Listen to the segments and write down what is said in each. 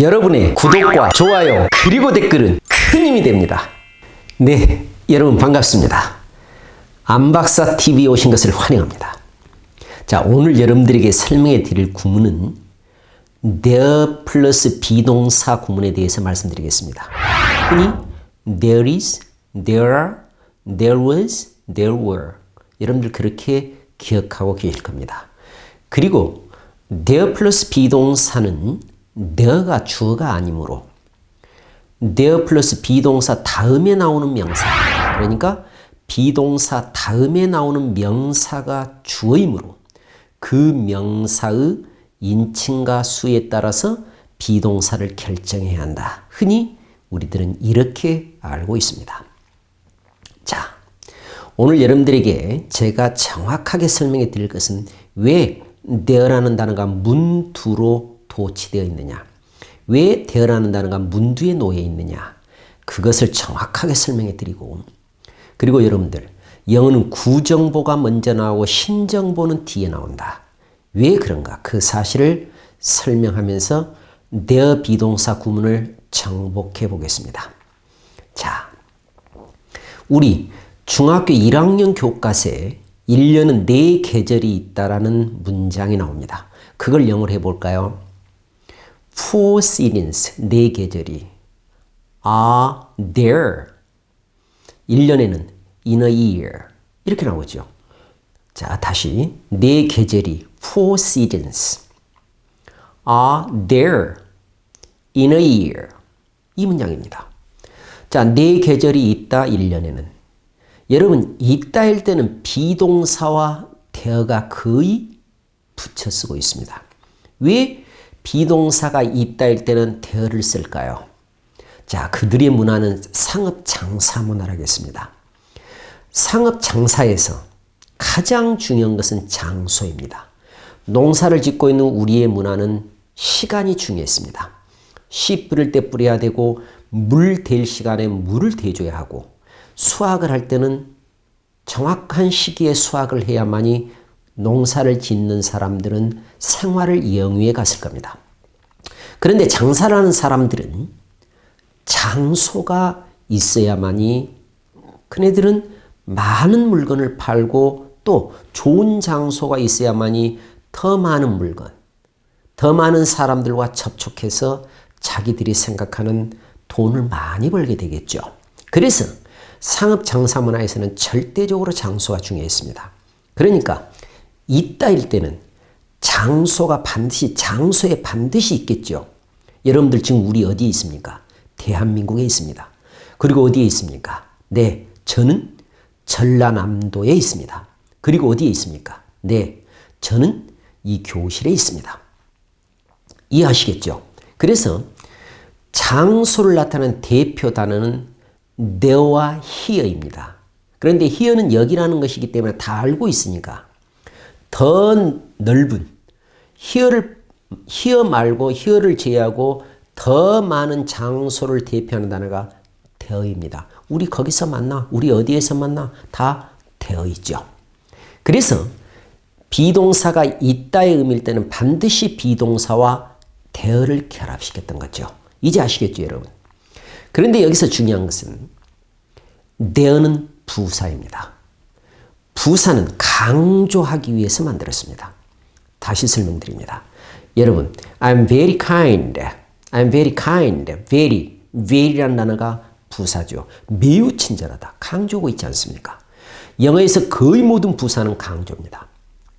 여러분의 구독과 좋아요 그리고 댓글은 큰 힘이 됩니다. 네, 여러분 반갑습니다. 안박사 TV에 오신 것을 환영합니다. 자, 오늘 여러분들에게 설명해 드릴 구문은 there 플러스 비동사 구문에 대해서 말씀드리겠습니다. 흔히 there is, there are, there was, there were 여러분들 그렇게 기억하고 계실 겁니다. 그리고 there 플러스 비동사는 there가 주어가 아니므로 there 플러스 비동사 다음에 나오는 명사 그러니까 비동사 다음에 나오는 명사가 주어이므로 그 명사의 인칭과 수에 따라서 비동사를 결정해야 한다. 흔히 우리들은 이렇게 알고 있습니다. 자, 오늘 여러분들에게 제가 정확하게 설명해 드릴 것은 왜 there라는 단어가 문두로 도치되어 있느냐? 왜 there라는 단어가 문두에 놓여 있느냐? 그것을 정확하게 설명해 드리고 그리고 여러분들 영어는 구정보가 먼저 나오고 신정보는 뒤에 나온다. 왜 그런가? 그 사실을 설명하면서 there 비동사 구문을 정복해 보겠습니다. 자, 우리 중학교 1학년 교과서에 1년은 네 계절이 있다라는 문장이 나옵니다. 그걸 영어로 해볼까요? Four seasons, 네 계절이 are there. 1년에는 in a year. 이렇게 나오죠. 자, 다시 네 계절이 four seasons are there in a year. 이 문장입니다. 자, 네 계절이 있다 1년에는. 여러분, 있다일 때는 비동사와 대어가 거의 붙여 쓰고 있습니다. 왜 비동사가 있다일 때는 대어를 쓸까요? 자, 그들의 문화는 상업 장사 문화라겠습니다. 상업 장사에서 가장 중요한 것은 장소입니다. 농사를 짓고 있는 우리의 문화는 시간이 중요했습니다. 씨 뿌릴 때 뿌려야 되고 물 댈 시간에 물을 대줘야 하고 수확을 할 때는 정확한 시기에 수확을 해야만이 농사를 짓는 사람들은 생활을 영위해 갔을 겁니다. 그런데 장사를 하는 사람들은 장소가 있어야만이 그네들은 많은 물건을 팔고 또 좋은 장소가 있어야만이 더 많은 물건, 더 많은 사람들과 접촉해서 자기들이 생각하는 돈을 많이 벌게 되겠죠. 그래서 상업 장사 문화에서는 절대적으로 장소가 중요했습니다. 그러니까 이따일 때는 장소가 반드시 장소에 반드시 있겠죠. 여러분들 지금 우리 어디에 있습니까? 대한민국에 있습니다. 그리고 어디에 있습니까? 네, 저는 전라남도에 있습니다. 그리고 어디에 있습니까? 네, 저는 이 교실에 있습니다. 이해하시겠죠? 그래서 장소를 나타내는 대표 단어는 there와 here입니다. 그런데 here는 여기라는 것이기 때문에 다 알고 있으니까 더 넓은 here를 here 말고 here를 제외하고 더 많은 장소를 대표하는 단어가 되어입니다. 우리 거기서 만나, 우리 어디에서 만나 다 되어 있죠. 그래서 비동사가 있다의 의미일 때는 반드시 비동사와 대어를 결합시켰던 거죠. 이제 아시겠죠, 여러분? 그런데 여기서 중요한 것은 대어는 부사입니다. 부사는 강조하기 위해서 만들었습니다. 다시 설명드립니다. 여러분, I'm very kind. I'm very kind. very, very라는 단어가 부사죠. 매우 친절하다. 강조고 있지 않습니까? 영어에서 거의 모든 부사는 강조입니다.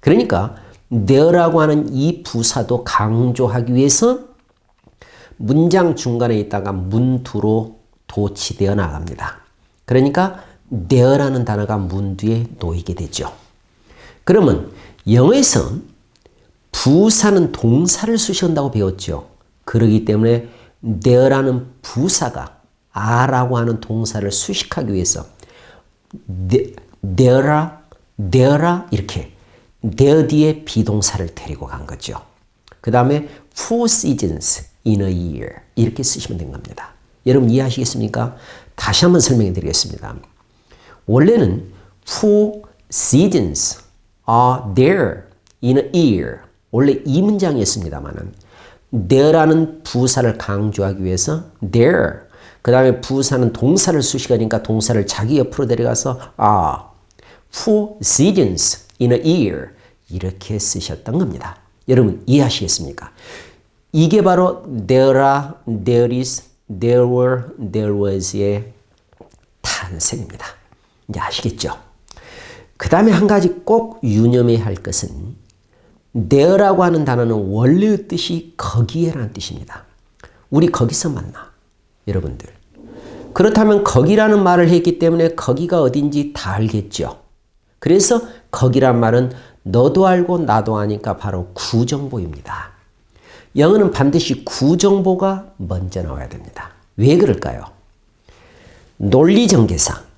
그러니까 there라고 하는 이 부사도 강조하기 위해서 문장 중간에 있다가 문두로 도치되어 나갑니다. 그러니까 there라는 단어가 문 뒤에 놓이게 되죠. 그러면 영어에서 부사는 동사를 수식한다고 배웠죠. 그러기 때문에 there라는 부사가 a라고 하는 동사를 수식하기 위해서 there'a, there'a 이렇게 there 뒤에 비동사를 데리고 간 거죠. 그 다음에 four seasons in a year 이렇게 쓰시면 된 겁니다. 여러분 이해하시겠습니까? 다시 한번 설명해 드리겠습니다. 원래는 four seasons are there in a year 원래 이 문장이었습니다만은 there라는 부사를 강조하기 위해서 there. 그 다음에 부사는 동사를 수식하니까 동사를 자기 옆으로 데려가서 아, four seasons in a year 이렇게 쓰셨던 겁니다. 여러분 이해하시겠습니까? 이게 바로 there are, there is, there were, there was의 탄생입니다. 이제 아시겠죠? 그 다음에 한 가지 꼭 유념해야 할 것은 there라고 하는 단어는 원래의 뜻이 거기에라는 뜻입니다. 우리 거기서 만나. 여러분들. 그렇다면 거기라는 말을 했기 때문에 거기가 어딘지 다 알겠죠. 그래서 거기란 말은 너도 알고 나도 아니까 바로 구정보입니다. 영어는 반드시 구정보가 먼저 나와야 됩니다. 왜 그럴까요? 논리정계상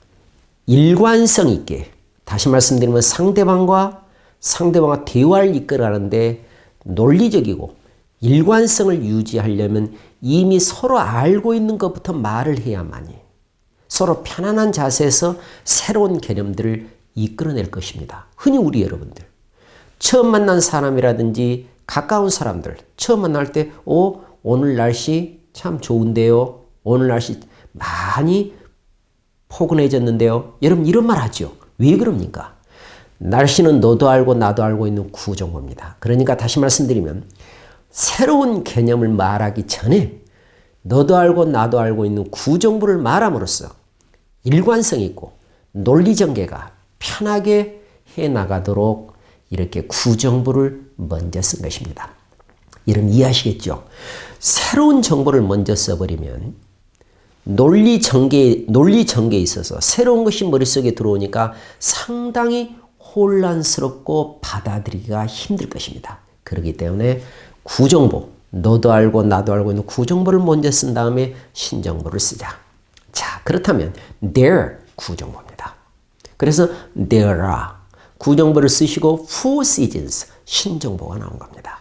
일관성 있게 다시 말씀드리면 상대방과 상대방과 대화를 이끌어가는데 논리적이고 일관성을 유지하려면 이미 서로 알고 있는 것부터 말을 해야만이 서로 편안한 자세에서 새로운 개념들을 이끌어낼 것입니다. 흔히 우리 여러분들 처음 만난 사람이라든지 가까운 사람들 처음 만날 때 오, 오늘 날씨 참 좋은데요. 오늘 날씨 많이 포근해졌는데요. 여러분 이런 말 하죠. 왜 그럽니까? 날씨는 너도 알고 나도 알고 있는 구정보입니다. 그러니까 다시 말씀드리면 새로운 개념을 말하기 전에 너도 알고 나도 알고 있는 구정보를 말함으로써 일관성 있고 논리 전개가 편하게 해 나가도록 이렇게 구정보를 먼저 쓴 것입니다. 여러분 이해하시겠죠? 새로운 정보를 먼저 써버리면 논리 전개, 논리 전개에 있어서 새로운 것이 머릿속에 들어오니까 상당히 혼란스럽고 받아들이기가 힘들 것입니다. 그렇기 때문에 구정보, 너도 알고 나도 알고 있는 구정보를 먼저 쓴 다음에 신정보를 쓰자. 자, 그렇다면 there 구정보입니다. 그래서 there are 구정보를 쓰시고 four seasons 신정보가 나온 겁니다.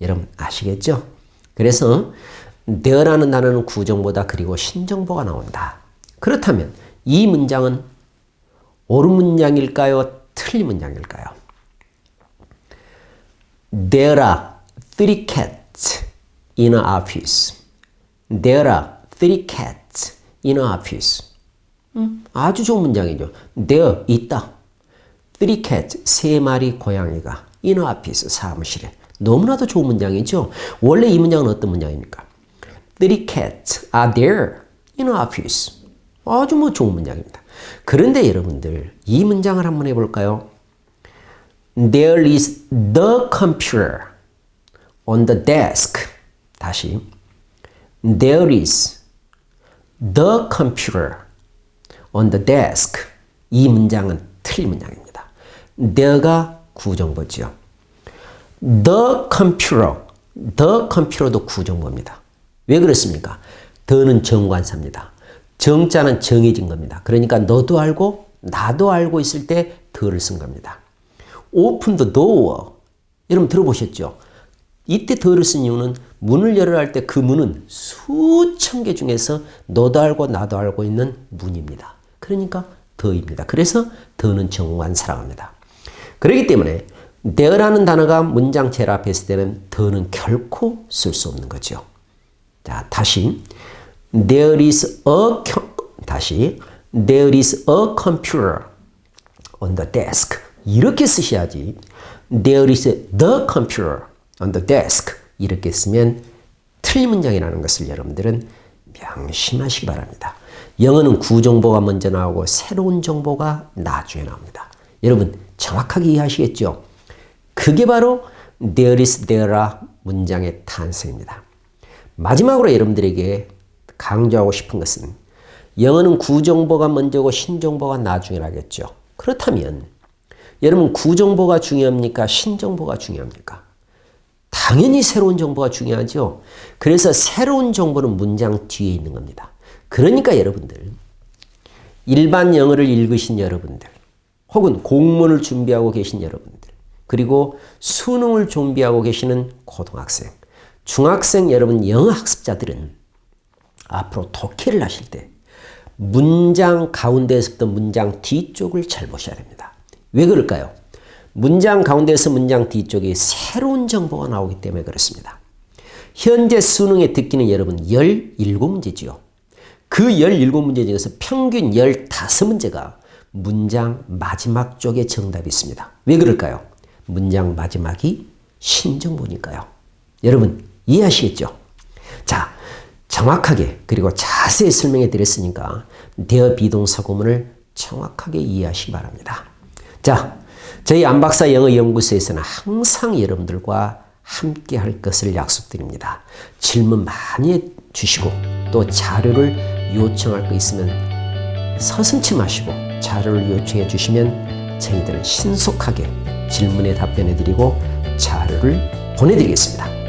여러분 아시겠죠? 그래서 there라는 단어는 구정보다 그리고 신정보가 나온다. 그렇다면 이 문장은 옳은 문장일까요? 틀린 문장일까요? Are three cats in an office. Are three cats in an office. 음, 아주 좋은 문장이죠. There 있다. Three cats 세 마리 고양이가 in an office 사무실에 너무나도 좋은 문장이죠. 원래 이 문장은 어떤 문장입니까? Three cats are there in office. 아주 뭐 좋은 문장입니다. 그런데 여러분들 이 문장을 한번 해볼까요? There is the computer on the desk. 다시. There is the computer on the desk. 이 문장은 틀린 문장입니다. there가 구정보죠. the computer, the computer도 구정보입니다. 왜 그렇습니까? the는 정관사입니다. 정자는 정해진 겁니다. 그러니까 너도 알고 나도 알고 있을 때 the를 쓴 겁니다. open the door. 여러분 들어보셨죠? 이때 더를 쓴 이유는 문을 열어야 할때 그 문은 수천 개 중에서 너도 알고 나도 알고 있는 문입니다. 그러니까 더입니다. 그래서 더는 정관사랑합니다. 그렇기 때문에 there라는 단어가 문장 제일 앞에 있을 때는 더는 결코 쓸 수 없는 거죠. 자, 다시 there is a 다시 there is a computer on the desk 이렇게 쓰셔야지 there is the computer on the desk 이렇게 쓰면 틀린 문장이라는 것을 여러분들은 명심하시기 바랍니다. 영어는 구정보가 먼저 나오고 새로운 정보가 나중에 나옵니다. 여러분 정확하게 이해하시겠죠? 그게 바로 there is there are 문장의 탄생입니다. 마지막으로 여러분들에게 강조하고 싶은 것은 영어는 구정보가 먼저고 신정보가 나중이라겠죠. 그렇다면 여러분 구정보가 중요합니까? 신정보가 중요합니까? 당연히 새로운 정보가 중요하죠. 그래서 새로운 정보는 문장 뒤에 있는 겁니다. 그러니까 여러분들 일반 영어를 읽으신 여러분들 혹은 공문을 준비하고 계신 여러분들 그리고 수능을 준비하고 계시는 고등학생 중학생 여러분 영어 학습자들은 앞으로 독해를 하실 때 문장 가운데에서부터 문장 뒤쪽을 잘 보셔야 됩니다. 왜 그럴까요? 문장 가운데서 문장 뒤쪽에 새로운 정보가 나오기 때문에 그렇습니다. 현재 수능에 듣기는 여러분 17문제지요. 그 17문제 중에서 평균 15문제가 문장 마지막 쪽에 정답이 있습니다. 왜 그럴까요? 문장 마지막이 신정보니까요. 여러분 이해하시겠죠? 자, 정확하게 그리고 자세히 설명해 드렸으니까 대어 비동사 구문을 정확하게 이해하시기 바랍니다. 자, 저희 안박사 영어 연구소에서는 항상 여러분들과 함께 할 것을 약속드립니다. 질문 많이 해 주시고 또 자료를 요청할 거 있으면 서슴치 마시고 자료를 요청해 주시면 저희들은 신속하게 질문에 답변해 드리고 자료를 보내드리겠습니다.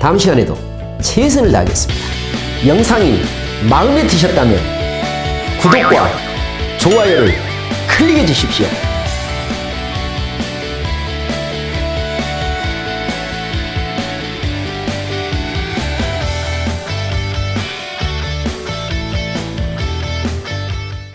다음 시간에도 최선을 다하겠습니다. 영상이 마음에 드셨다면 구독과 좋아요를 클릭해 주십시오.